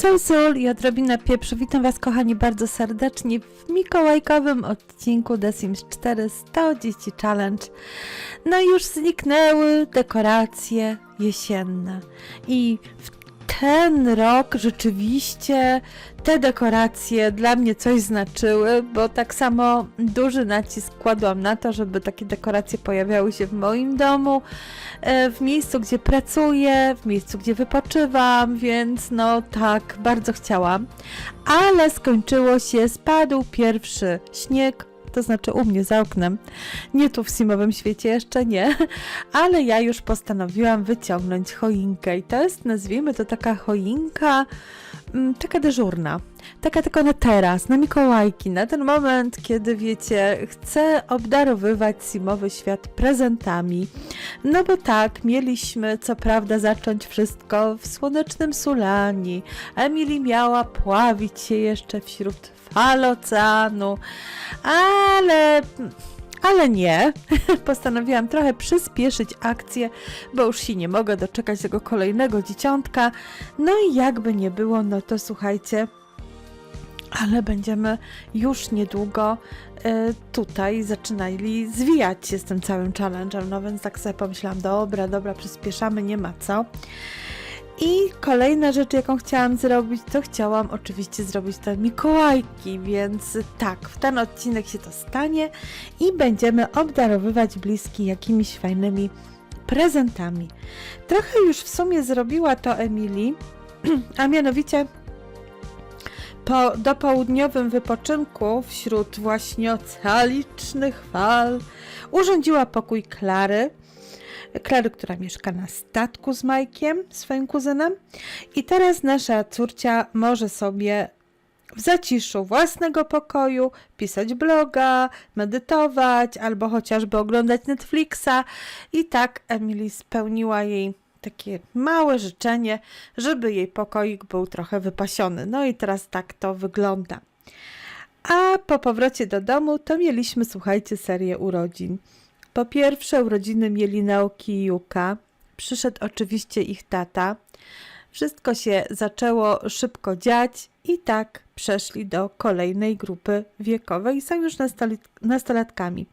Sol, sol i odrobina pieprzu. Witam Was, kochani, bardzo serdecznie w mikołajkowym odcinku The Sims 4 100 dzieci challenge. No i już zniknęły dekoracje jesienne i w ten rok rzeczywiście te dekoracje dla mnie coś znaczyły, bo tak samo duży nacisk kładłam na to, żeby takie dekoracje pojawiały się w moim domu, e, w miejscu, gdzie pracuję, w miejscu, gdzie wypoczywam, więc no tak, bardzo chciałam. Ale skończyło się, spadł pierwszy śnieg, to znaczy u mnie za oknem. Nie tu w simowym świecie jeszcze nie, ale ja już postanowiłam wyciągnąć choinkę i to jest, nazwijmy to taka choinka, mm, taka dyżurna. Taka tylko na teraz, na Mikołajki, na ten moment, kiedy wiecie, chcę obdarowywać simowy świat prezentami. No bo tak, mieliśmy co prawda zacząć wszystko w słonecznym Sulani. Emily miała pławić się jeszcze wśród fal oceanu, ale ale nie. Postanowiłam trochę przyspieszyć akcję, bo już się nie mogę doczekać tego kolejnego dzieciątka. No i jakby nie było, no to słuchajcie, ale będziemy już niedługo e, tutaj zaczynali zwijać się z tym całym challenge'em, no więc tak sobie pomyślałam, dobra, dobra, przyspieszamy, nie ma co. I kolejna rzecz, jaką chciałam zrobić, to chciałam oczywiście zrobić te Mikołajki, więc tak, w ten odcinek się to stanie i będziemy obdarowywać bliski jakimiś fajnymi prezentami. Trochę już w sumie zrobiła to Emily, a mianowicie po dopołudniowym wypoczynku wśród właśnie oceanicznych fal urządziła pokój Klary. Klary, która mieszka na statku z Majkiem, swoim kuzynem. I teraz nasza córcia może sobie w zaciszu własnego pokoju pisać bloga, medytować albo chociażby oglądać Netflixa. I tak Emily spełniła jej takie małe życzenie, żeby jej pokoik był trochę wypasiony. No i teraz tak to wygląda. A po powrocie do domu to mieliśmy, słuchajcie, serię urodzin. Po pierwsze urodziny mieli Naoki i Yuka. Przyszedł oczywiście ich tata. Wszystko się zaczęło szybko dziać i tak przeszli do kolejnej grupy wiekowej i są już nastolatkami.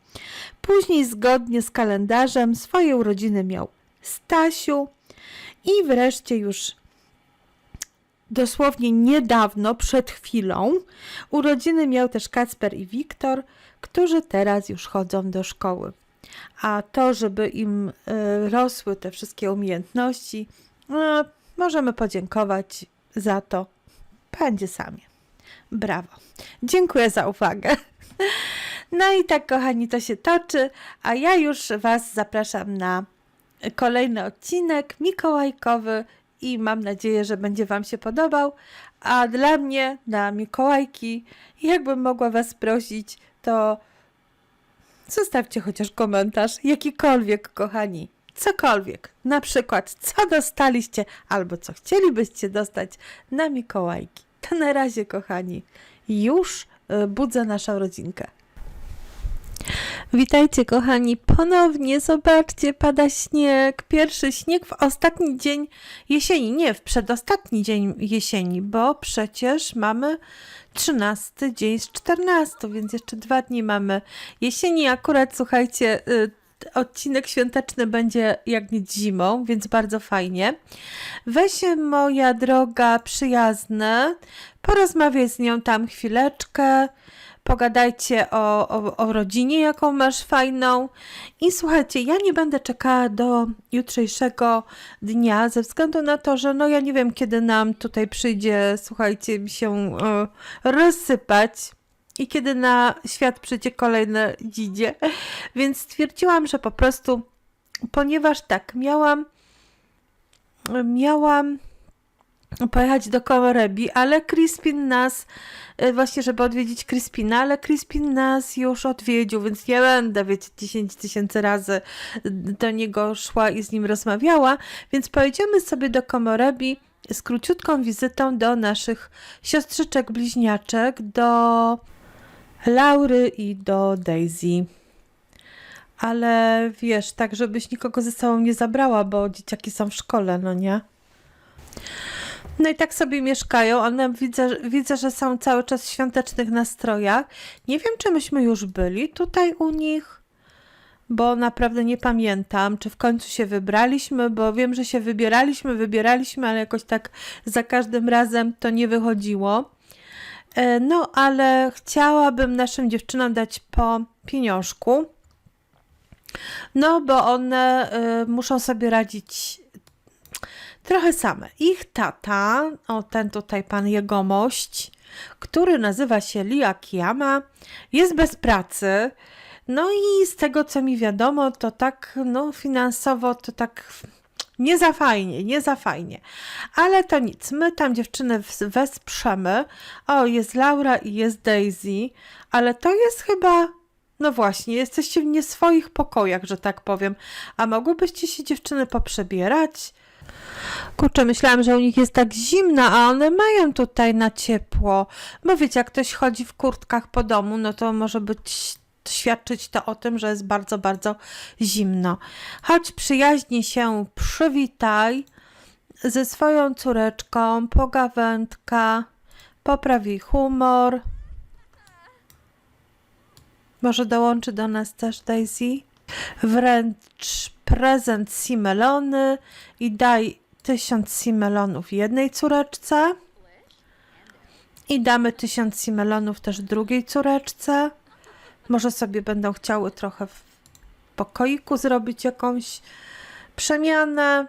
Później zgodnie z kalendarzem swoje urodziny miał Stasiu i wreszcie już dosłownie niedawno, przed chwilą, urodziny miał też Kacper i Wiktor, którzy teraz już chodzą do szkoły. A to, żeby im y, rosły te wszystkie umiejętności, no, możemy podziękować za to będzie sami. Brawo. Dziękuję za uwagę. No i tak, kochani, to się toczy, a ja już Was zapraszam na kolejny odcinek mikołajkowy i mam nadzieję, że będzie Wam się podobał. A dla mnie na Mikołajki, jakbym mogła Was prosić, to zostawcie chociaż komentarz, jakikolwiek, kochani. Cokolwiek, na przykład co dostaliście albo co chcielibyście dostać na Mikołajki. To na razie, kochani, już y, budzę naszą rodzinkę. Witajcie, kochani, ponownie. Zobaczcie, pada śnieg. Pierwszy śnieg w ostatni dzień jesieni. Nie, w przedostatni dzień jesieni, bo przecież mamy 13 dzień z 14, więc jeszcze dwa dni mamy jesieni. Akurat, słuchajcie, y, odcinek świąteczny będzie jak nic zimą, więc bardzo fajnie. Weź moja droga przyjazna, porozmawiaj z nią tam chwileczkę pogadajcie o, o, o rodzinie, jaką masz fajną. I słuchajcie, ja nie będę czekała do jutrzejszego dnia, ze względu na to, że no ja nie wiem, kiedy nam tutaj przyjdzie, słuchajcie, się e, rozsypać i kiedy na świat przyjdzie kolejne dzidzie. Więc stwierdziłam, że po prostu, ponieważ tak, miałam miałam pojechać do Komorebi, ale Crispin nas, e, właśnie żeby odwiedzić Crispina, ale Crispin nas już odwiedził, więc nie będę, wiecie, 10 tysięcy razy do niego szła i z nim rozmawiała, więc pojedziemy sobie do Komorebi z króciutką wizytą do naszych siostrzyczek bliźniaczek, do Laury i do Daisy. Ale wiesz, tak żebyś nikogo ze sobą nie zabrała, bo dzieciaki są w szkole, no nie? No i tak sobie mieszkają. One widzę, widzę, że są cały czas w świątecznych nastrojach. Nie wiem, czy myśmy już byli tutaj u nich, bo naprawdę nie pamiętam, czy w końcu się wybraliśmy, bo wiem, że się wybieraliśmy, wybieraliśmy, ale jakoś tak za każdym razem to nie wychodziło. E, No, ale chciałabym naszym dziewczynom dać po pieniążku. No, bo one y, muszą sobie radzić trochę same. Ich tata, o ten tutaj pan jegomość, który nazywa się Lia Kiyama, jest bez pracy. No i z tego co mi wiadomo, to tak no finansowo to tak nie za fajnie, nie za fajnie. Ale to nic, my tam dziewczyny wesprzemy. O, jest Laura i jest Daisy, ale to jest chyba no właśnie, jesteście w nie swoich pokojach, że tak powiem. A mogłybyście się dziewczyny poprzebierać? Kurczę, myślałam, że u nich jest tak zimno, a one mają tutaj na ciepło. Bo wiecie, jak ktoś chodzi w kurtkach po domu, no to może być świadczyć to o tym, że jest bardzo, bardzo zimno. Chodź przyjaźnie się przywitaj ze swoją córeczką, pogawędka, popraw jej humor. Może dołączy do nas też Daisy? Wręcz prezent Simelony i daj tysiąc Simelonów jednej córeczce. I damy tysiąc Simelonów też drugiej córeczce. Może sobie będą chciały trochę w pokoiku zrobić jakąś przemianę.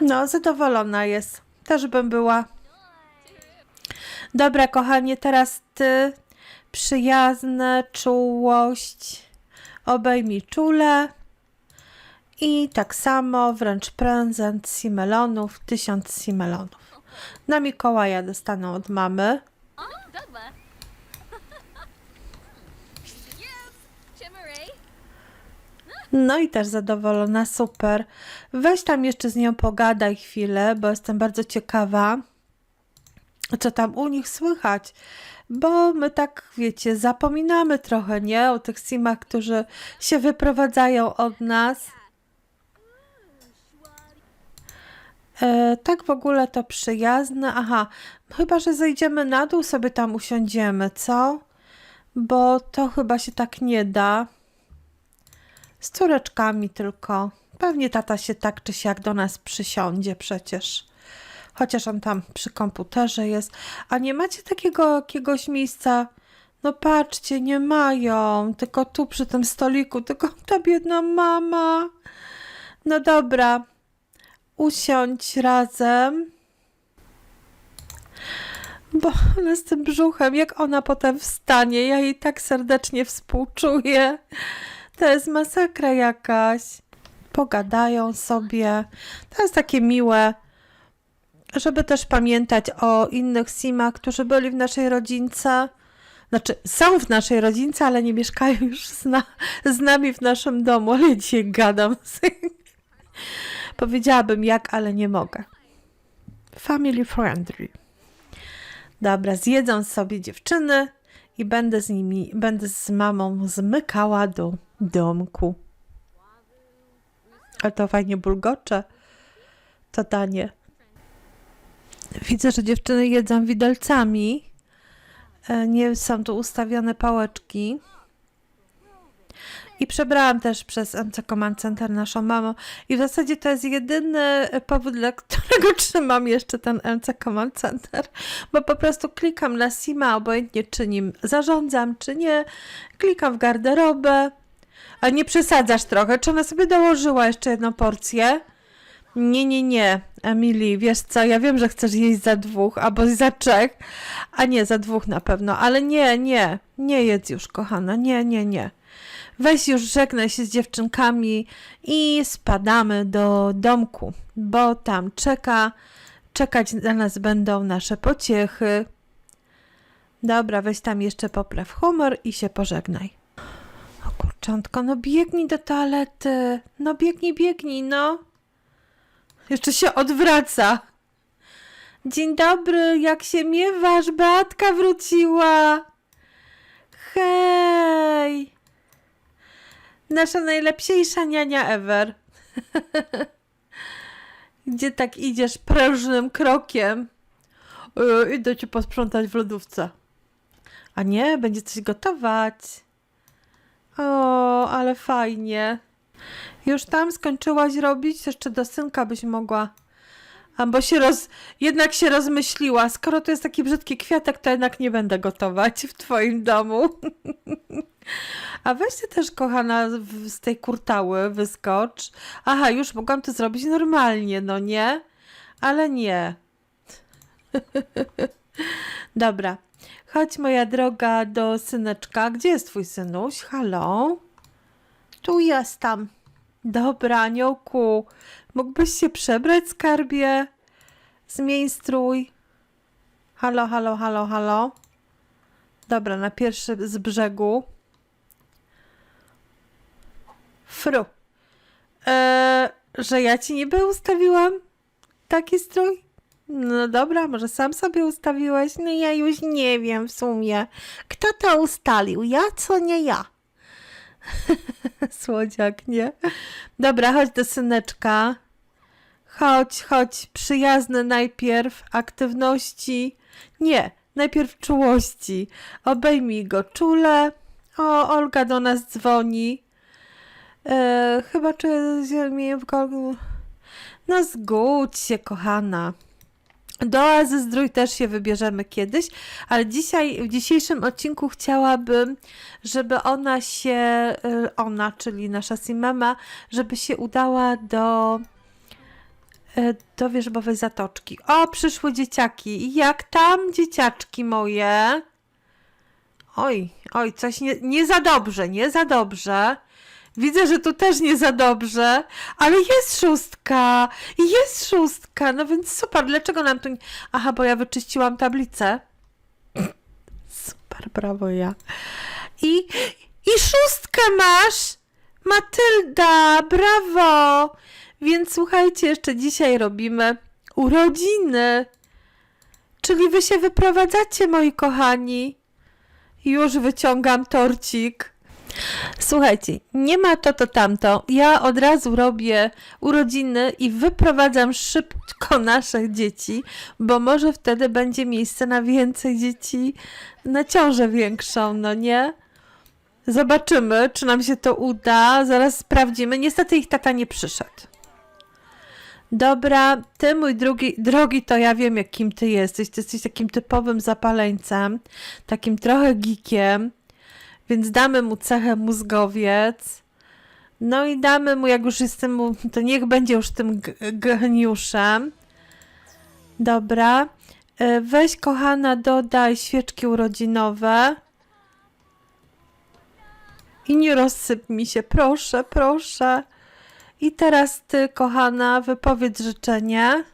No, zadowolona jest. Też bym była. Dobra, kochanie, teraz ty. Przyjazne, czułość. Obejmij czule. I tak samo wręcz prezent Simelonów, tysiąc Simelonów. Na Mikołaja dostaną od mamy. No i też zadowolona, super. Weź tam jeszcze z nią pogadaj chwilę, bo jestem bardzo ciekawa, co tam u nich słychać. Bo my tak, wiecie, zapominamy trochę, nie? O tych simach, którzy się wyprowadzają od nas. E, tak w ogóle to przyjazne. Aha, chyba, że zejdziemy na dół, sobie tam usiądziemy, co? Bo to chyba się tak nie da. Z córeczkami tylko. Pewnie tata się tak czy siak do nas przysiądzie przecież. Chociaż on tam przy komputerze jest. A nie macie takiego jakiegoś miejsca? No patrzcie, nie mają. Tylko tu przy tym stoliku, tylko ta biedna mama. No dobra. Usiądź razem. Bo ona z tym brzuchem, jak ona potem wstanie, ja jej tak serdecznie współczuję. To jest masakra jakaś. Pogadają sobie. To jest takie miłe, żeby też pamiętać o innych simach, którzy byli w naszej rodzince. Znaczy, są w naszej rodzince, ale nie mieszkają już z, na, z nami w naszym domu. Ale dzisiaj gadam. Powiedziałabym jak, ale nie mogę. Family friendly. Dobra, zjedzą sobie dziewczyny i będę z nimi, będę z mamą zmykała do domku. Ale to fajnie bulgocze. To danie. Widzę, że dziewczyny jedzą widelcami. E, Nie są tu ustawione pałeczki. I przebrałam też przez MC Command Center naszą mamą. I w zasadzie to jest jedyny powód, dla którego trzymam jeszcze ten MC Command Center. Bo po prostu klikam na Sima, obojętnie czy nim zarządzam, czy nie. Klikam w garderobę. A nie przesadzasz trochę? Czy ona sobie dołożyła jeszcze jedną porcję? Nie, nie, nie. Emily, wiesz co, ja wiem, że chcesz jeść za dwóch albo za trzech, a nie, za dwóch na pewno, ale nie, nie, nie jedz już, kochana, nie, nie, nie. Weź już żegnaj się z dziewczynkami i spadamy do domku, bo tam czeka, czekać na nas będą nasze pociechy. Dobra, weź tam jeszcze popraw humor i się pożegnaj. O kurczątko, no biegnij do toalety. No biegnij, biegnij, no. Jeszcze się odwraca. Dzień dobry, jak się miewasz? Beatka wróciła. Hej! Nasza najlepsza niania ever. Gdzie tak idziesz prężnym krokiem? Yy, idę ci posprzątać w lodówce. A nie, będzie coś gotować. O, ale fajnie. Już tam skończyłaś robić? Jeszcze do synka byś mogła. Albo się roz... jednak się rozmyśliła. Skoro to jest taki brzydki kwiatek, to jednak nie będę gotować w twoim domu. A weź ty też, kochana, z tej kurtały wyskocz. Aha, już mogłam to zrobić normalnie, no nie? Ale nie. Dobra. Chodź, moja droga, do syneczka. Gdzie jest twój synuś? Halo? Tu jestem. Dobra, aniołku. Mógłbyś się przebrać, skarbie? Zmień strój. Halo, halo, halo, halo. Dobra, na pierwszy z brzegu. Fru. Eee, że ja ci niby ustawiłam taki strój? No dobra, może sam sobie ustawiłeś? No ja już nie wiem w sumie. Kto to ustalił? Ja, co nie ja? Słodziak, nie? Dobra, chodź do syneczka. Chodź, chodź, przyjazne najpierw, aktywności. Nie, najpierw czułości. Obejmij go czule. O, Olga do nas dzwoni. E, chyba czy ziemię w. No zgódź się, kochana. Do Oazy Zdrój też się wybierzemy kiedyś, ale dzisiaj, w dzisiejszym odcinku chciałabym, żeby ona się, y, ona, czyli nasza Simama, żeby się udała do, y, do wierzbowej zatoczki. O, przyszły dzieciaki. Jak tam, dzieciaczki moje? Oj, oj, coś nie, nie za dobrze, nie za dobrze. Widzę, że tu też nie za dobrze, ale jest szóstka, jest szóstka, no więc super, dlaczego nam tu nie... Aha, bo ja wyczyściłam tablicę. Super, brawo ja. I, i szóstkę masz! Matylda, brawo! Więc słuchajcie, jeszcze dzisiaj robimy urodziny. Czyli wy się wyprowadzacie, moi kochani. Już wyciągam torcik. Słuchajcie, nie ma to, to tamto. Ja od razu robię urodziny i wyprowadzam szybko naszych dzieci, bo może wtedy będzie miejsce na więcej dzieci, na ciążę większą, no nie? Zobaczymy, czy nam się to uda. Zaraz sprawdzimy. Niestety ich tata nie przyszedł. Dobra, ty mój drugi, drogi, to ja wiem, jakim ty jesteś. Ty jesteś takim typowym zapaleńcem, takim trochę geekiem. Więc damy mu cechę mózgowiec. No i damy mu, jak już jestem to niech będzie już tym geniuszem. Dobra. E, Weź, kochana, dodaj świeczki urodzinowe. I nie rozsyp mi się, proszę, proszę. I teraz ty, kochana, wypowiedz życzenie.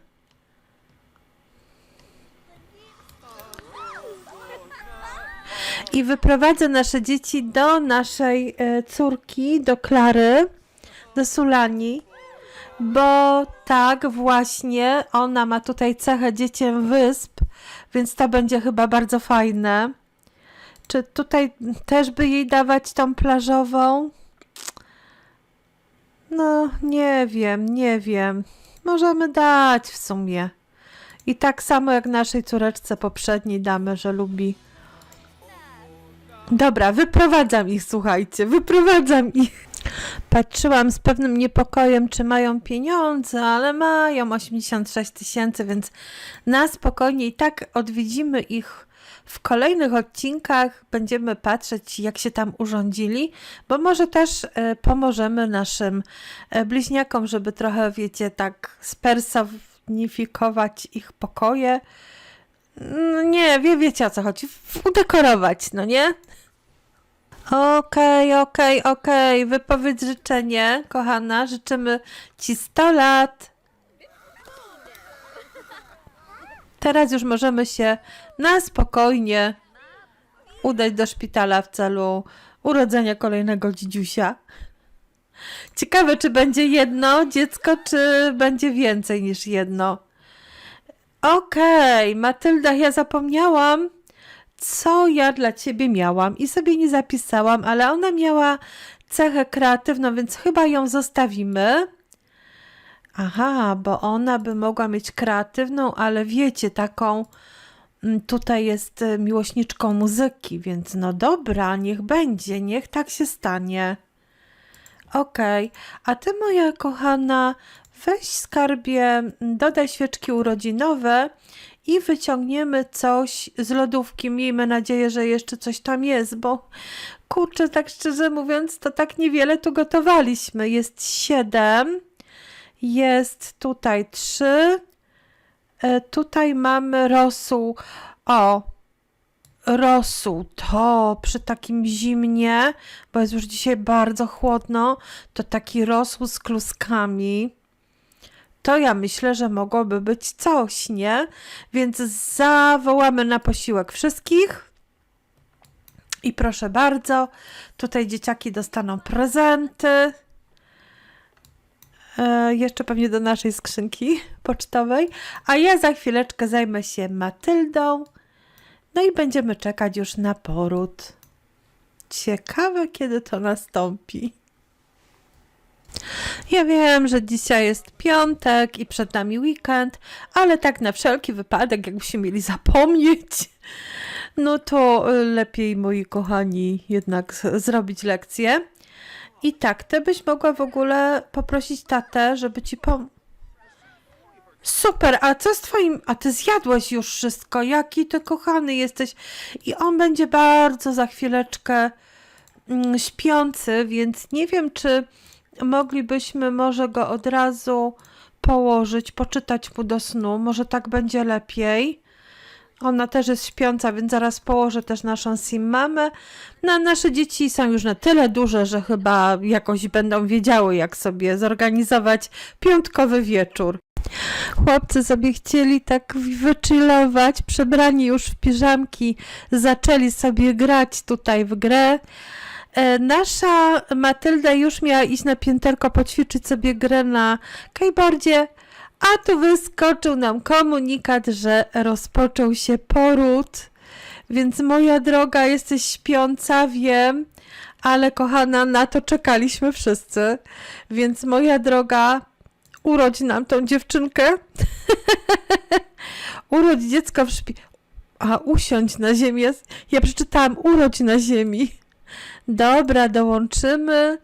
I wyprowadzę nasze dzieci do naszej e, córki, do Klary, do Sulani, bo tak właśnie ona ma tutaj cechę dzieciem wysp, więc to będzie chyba bardzo fajne. Czy tutaj też by jej dawać tą plażową? No, nie wiem, nie wiem. Możemy dać w sumie. I tak samo jak naszej córeczce poprzedniej damy, że lubi Dobra, wyprowadzam ich, słuchajcie, wyprowadzam ich. Patrzyłam z pewnym niepokojem, czy mają pieniądze, ale mają 86 tysięcy, więc na spokojnie i tak odwiedzimy ich w kolejnych odcinkach. Będziemy patrzeć, jak się tam urządzili, bo może też e, pomożemy naszym e, bliźniakom, żeby trochę, wiecie, tak spersonifikować ich pokoje. No nie, wie, wiecie o co chodzi. Udekorować, no nie? Okej, okej, okej. Wypowiedz życzenie, kochana. Życzymy ci 100 lat. Teraz już możemy się na spokojnie udać do szpitala w celu urodzenia kolejnego dzidziusia. Ciekawe, czy będzie jedno dziecko, czy będzie więcej niż jedno. Okej, Matylda, ja zapomniałam, co ja dla ciebie miałam i sobie nie zapisałam, ale ona miała cechę kreatywną, więc chyba ją zostawimy. Aha, bo ona by mogła mieć kreatywną, ale wiecie, taką mm, tutaj jest e, miłośniczką muzyki, więc no dobra, niech będzie, niech tak się stanie. Okej, a ty moja kochana, weź skarbie, dodaj świeczki urodzinowe i wyciągniemy coś z lodówki. Miejmy nadzieję, że jeszcze coś tam jest, bo kurczę, tak szczerze mówiąc, to tak niewiele tu gotowaliśmy. Jest siedem, jest tutaj trzy, e, tutaj mamy rosół. O, rosół, to przy takim zimnie, bo jest już dzisiaj bardzo chłodno, to taki rosół z kluskami. To ja myślę, że mogłoby być coś, nie? Więc zawołamy na posiłek wszystkich. I proszę bardzo, tutaj dzieciaki dostaną prezenty. E, jeszcze pewnie do naszej skrzynki pocztowej. A ja za chwileczkę zajmę się Matyldą. No i będziemy czekać już na poród. Ciekawe, kiedy to nastąpi. Ja wiem, że dzisiaj jest piątek i przed nami weekend, ale tak na wszelki wypadek, jakbyśmy mieli zapomnieć, no to y, lepiej, moi kochani, jednak zrobić lekcję. I tak, ty byś mogła w ogóle poprosić tatę, żeby ci pom... Super, a co z twoim... A ty zjadłeś już wszystko, jaki ty kochany jesteś. I on będzie bardzo za chwileczkę mm, śpiący, więc nie wiem, czy moglibyśmy może go od razu położyć, poczytać mu do snu. Może tak będzie lepiej. Ona też jest śpiąca, więc zaraz położę też naszą sim-mamę. No, a nasze dzieci są już na tyle duże, że chyba jakoś będą wiedziały, jak sobie zorganizować piątkowy wieczór. Chłopcy sobie chcieli tak wychillować, przebrani już w piżamki, zaczęli sobie grać tutaj w grę. E, Nasza Matylda już miała iść na pięterko poćwiczyć sobie grę na keyboardzie, a tu wyskoczył nam komunikat, że rozpoczął się poród. Więc moja droga, jesteś śpiąca, wiem, ale kochana, na to czekaliśmy wszyscy. Więc moja droga, urodź nam tą dziewczynkę. urodź dziecko w szpi... A, usiądź na ziemi. Ja przeczytałam urodź na ziemi. Dobra, dołączymy.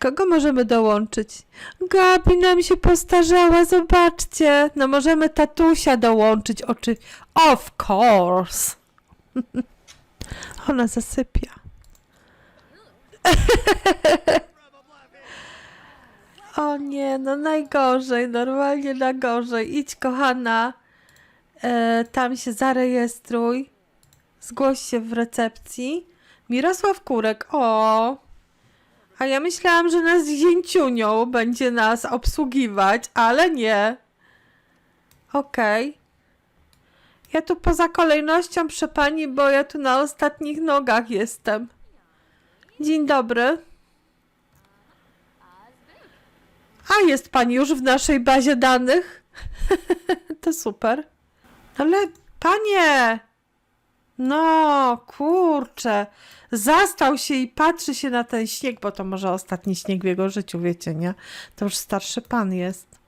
Kogo możemy dołączyć? Gabi nam się postarzała, zobaczcie. No możemy tatusia dołączyć, oczy. Of course. Ona zasypia. O nie, no najgorzej, normalnie na gorzej. Idź, kochana, e, tam się zarejestruj. Zgłoś się w recepcji. Mirosław Kurek, o. A ja myślałam, że nas zięciunią będzie nas obsługiwać, ale nie. Okej. Ja tu poza kolejnością, proszę pani, bo ja tu na ostatnich nogach jestem. Dzień dobry. A jest pani już w naszej bazie danych? to super. Ale panie! No, kurczę. Zastał się i patrzy się na ten śnieg, bo to może ostatni śnieg w jego życiu, wiecie, nie? To już starszy pan jest.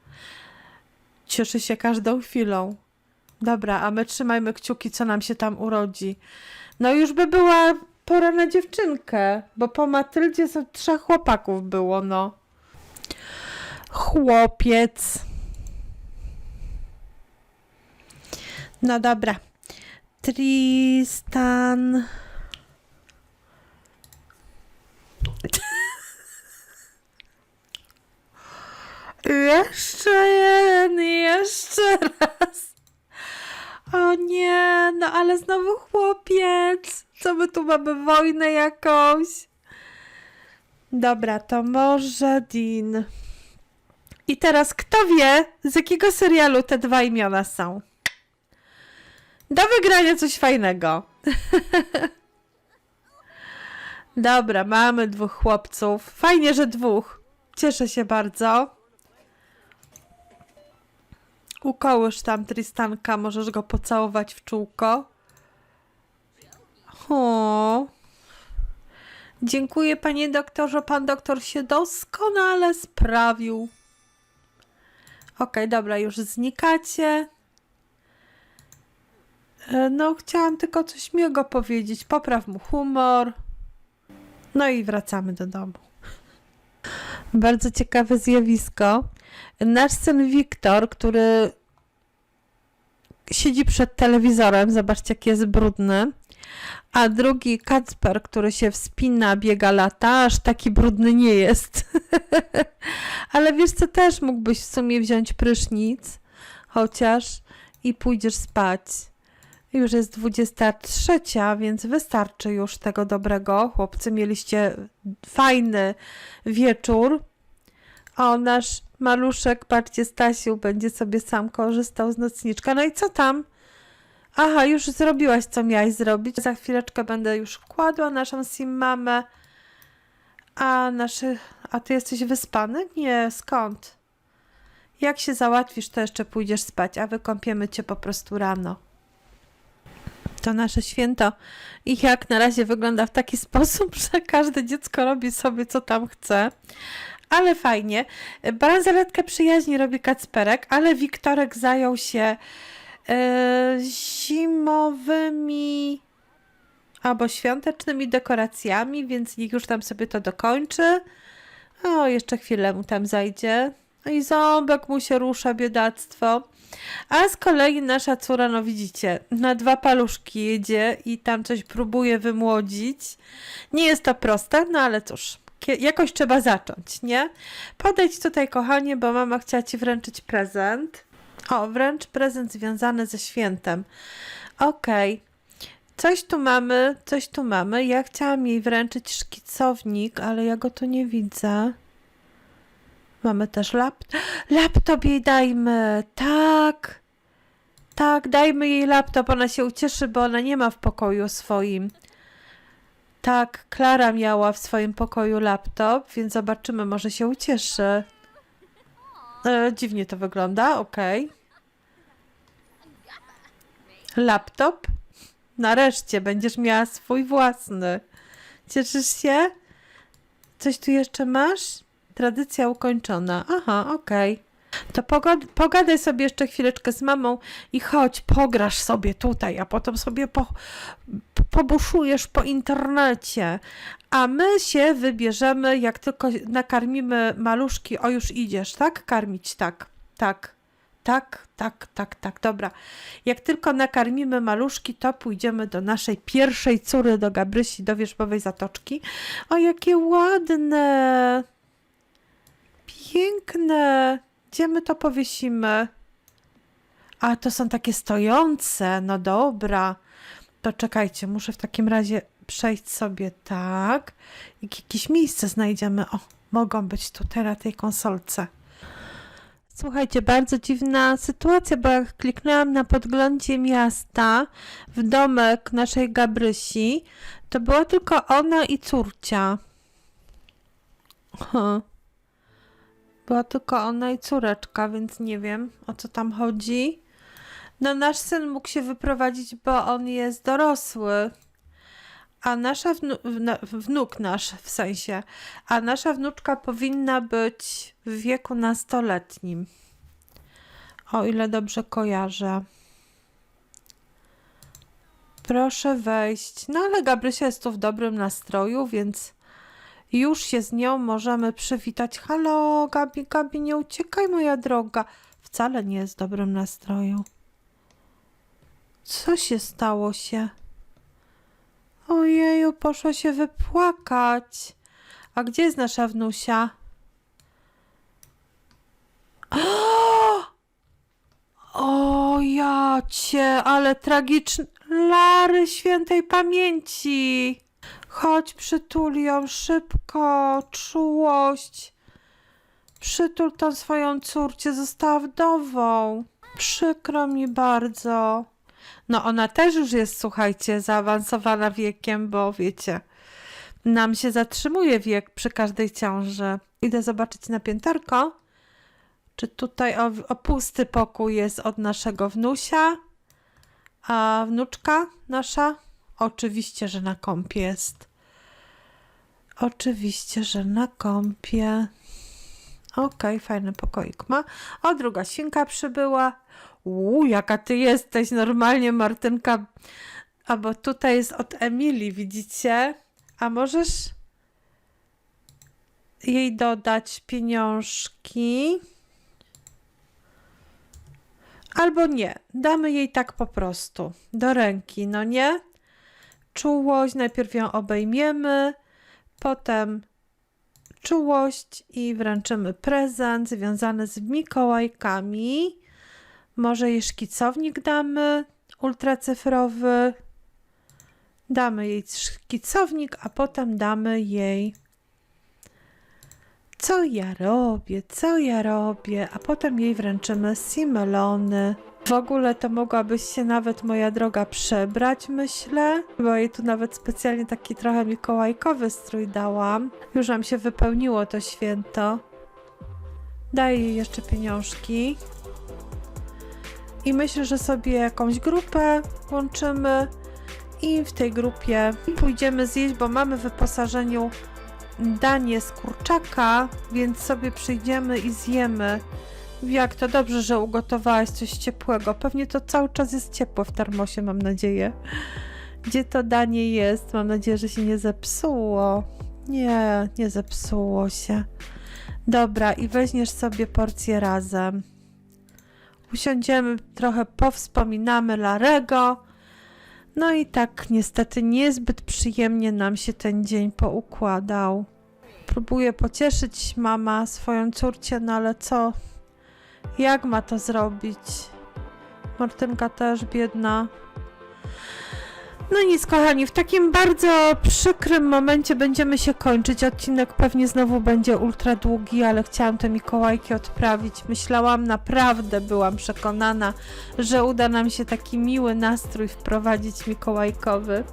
Cieszy się każdą chwilą. Dobra, a my trzymajmy kciuki, co nam się tam urodzi. No już by była pora na dziewczynkę, bo po Matyldzie są trzech chłopaków było, no. Chłopiec. No dobra. Tristan. Jeszcze jeden, jeszcze raz. O nie, no ale znowu chłopiec. Co my tu mamy, wojnę jakąś? Dobra, to może Dean. I teraz kto wie, z jakiego serialu te dwa imiona są? Do wygrania coś fajnego. Dobra, mamy dwóch chłopców. Fajnie, że dwóch. Cieszę się bardzo. Ukołysz tam Tristanka, możesz go pocałować w czółko. O. Dziękuję, panie doktorze. Pan doktor się doskonale sprawił. Okej, dobra, już znikacie. E, No, chciałam tylko coś miłego powiedzieć. Popraw mu humor. No i wracamy do domu. Bardzo ciekawe zjawisko. Nasz syn Wiktor, który siedzi przed telewizorem, zobaczcie, jaki jest brudny. A drugi Kacper, który się wspina, biega lata, aż taki brudny nie jest. Ale wiesz co, też mógłbyś w sumie wziąć prysznic, chociaż i pójdziesz spać. Już jest 23, więc wystarczy już tego dobrego. Chłopcy, mieliście fajny wieczór. O, nasz maluszek, patrzcie, Stasiu, będzie sobie sam korzystał z nocniczka. No i co tam? Aha, już zrobiłaś, co miałaś zrobić. Za chwileczkę będę już kładła naszą sim-mamę. A naszy... A ty jesteś wyspany? Nie, skąd? Jak się załatwisz, to jeszcze pójdziesz spać, a wykąpiemy cię po prostu rano. To nasze święto i jak na razie wygląda w taki sposób, że każde dziecko robi sobie co tam chce. Ale fajnie. Bransoletkę przyjaźni robi Kacperek, ale Wiktorek zajął się e, zimowymi albo świątecznymi dekoracjami, więc niech już tam sobie to dokończy. O, jeszcze chwilę mu tam zajdzie. No i ząbek mu się rusza, biedactwo. A z kolei nasza córa, no widzicie, na dwa paluszki jedzie i tam coś próbuje wymłodzić. Nie jest to proste, no ale cóż, jakoś trzeba zacząć, nie? Podejdź tutaj, kochanie, bo mama chciała ci wręczyć prezent. O, wręcz prezent związany ze świętem. Okej. Coś tu mamy, coś tu mamy. Ja chciałam jej wręczyć szkicownik, ale ja go tu nie widzę. Mamy też laptop. Laptop jej dajmy. Tak. Tak, dajmy jej laptop. Ona się ucieszy, bo ona nie ma w pokoju swoim. Tak, Klara miała w swoim pokoju laptop, więc zobaczymy, może się ucieszy. E, dziwnie to wygląda, okej. Laptop? Nareszcie będziesz miała swój własny. Cieszysz się? Coś tu jeszcze masz? Tradycja ukończona. Aha, okej. To pogad- pogadaj sobie jeszcze chwileczkę z mamą i chodź, pograsz sobie tutaj, a potem sobie po- pobuszujesz po internecie. A my się wybierzemy, jak tylko nakarmimy maluszki. O, już idziesz, tak? Karmić, tak, tak. Tak, tak, tak, tak, dobra. Jak tylko nakarmimy maluszki, to pójdziemy do naszej pierwszej córy, do Gabrysi, do Wierzbowej Zatoczki. O, jakie ładne! Piękne! Gdzie my to powiesimy? A, to są takie stojące. No dobra. To czekajcie, muszę w takim razie przejść sobie tak. I jakieś miejsce znajdziemy. O, mogą być tutaj na tej konsolce. Słuchajcie, bardzo dziwna sytuacja, bo jak kliknęłam na podglądzie miasta w domek naszej Gabrysi, to była tylko ona i córcia. Huh. Była tylko ona i córeczka, więc nie wiem o co tam chodzi. No, nasz syn mógł się wyprowadzić, bo on jest dorosły. A nasza wnu- wnuk nasz w sensie, a nasza wnuczka powinna być w wieku nastoletnim. O ile dobrze kojarzę. Proszę wejść. No ale Gabrysia jest tu w dobrym nastroju, więc już się z nią możemy przywitać. Halo, Gabi, Gabi, nie uciekaj, moja droga. Wcale nie jest w dobrym nastroju. Co się stało się? Ojeju, poszła się wypłakać. A gdzie jest nasza wnusia? O, ja cię, ale tragiczny. Lary świętej pamięci. Chodź, przytul ją szybko, czułość. Przytul tą swoją córcię, została wdową. Przykro mi bardzo. No ona też już jest, słuchajcie, zaawansowana wiekiem, bo wiecie, nam się zatrzymuje wiek przy każdej ciąży. Idę zobaczyć na pięterko, czy tutaj o, o pusty pokój jest od naszego wnusia, a wnuczka nasza Oczywiście, że na kąpie jest. Oczywiście, że na kąpie. Okej, fajny pokoik ma. O, druga świnka przybyła. Uuu, jaka ty jesteś normalnie, Martynka. A bo tutaj jest od Emilii, widzicie? A możesz jej dodać pieniążki? Albo nie. Damy jej tak po prostu. Do ręki, no nie? Czułość, najpierw ją obejmiemy, potem czułość i wręczymy prezent związany z Mikołajkami. Może jej szkicownik damy, ultracyfrowy. Damy jej szkicownik, a potem damy jej co ja robię, co ja robię, a potem jej wręczymy simelony. W ogóle to mogłabyś się nawet, moja droga, przebrać, myślę, bo jej tu nawet specjalnie taki trochę mikołajkowy strój dałam. Już nam się wypełniło to święto. Daję jej jeszcze pieniążki. I myślę, że sobie jakąś grupę łączymy i w tej grupie pójdziemy zjeść, bo mamy w wyposażeniu danie z kurczaka, więc sobie przyjdziemy i zjemy. Jak to dobrze, że ugotowałaś coś ciepłego. Pewnie to cały czas jest ciepło w termosie, mam nadzieję. Gdzie to danie jest? Mam nadzieję, że się nie zepsuło. Nie, nie zepsuło się. Dobra, i weźmiesz sobie porcję razem. Usiądziemy, trochę powspominamy Larego. No i tak niestety niezbyt przyjemnie nam się ten dzień poukładał. Próbuje pocieszyć mama swoją córcię, no ale co? Jak ma to zrobić? Martynka też biedna. No nic, kochani, w takim bardzo przykrym momencie będziemy się kończyć. Odcinek pewnie znowu będzie ultra długi, ale chciałam te Mikołajki odprawić. Myślałam, naprawdę byłam przekonana, że uda nam się taki miły nastrój wprowadzić mikołajkowy.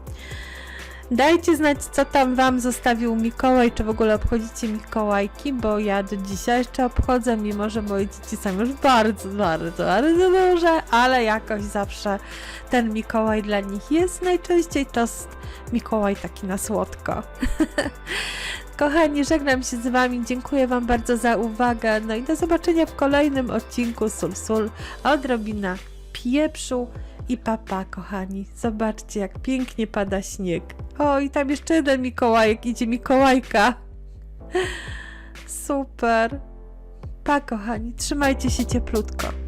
Dajcie znać, co tam Wam zostawił Mikołaj, czy w ogóle obchodzicie Mikołajki, bo ja do dzisiaj jeszcze obchodzę, mimo że moje dzieci są już bardzo, bardzo, bardzo duże, ale jakoś zawsze ten Mikołaj dla nich jest. Najczęściej to jest Mikołaj taki na słodko. Kochani, żegnam się z Wami, dziękuję Wam bardzo za uwagę, no i do zobaczenia w kolejnym odcinku Sul Sul. Odrobina pieprzu i papa, kochani. Zobaczcie, jak pięknie pada śnieg. O, i tam jeszcze jeden Mikołajek, idzie Mikołajka. Super. Pa, kochani, trzymajcie się cieplutko.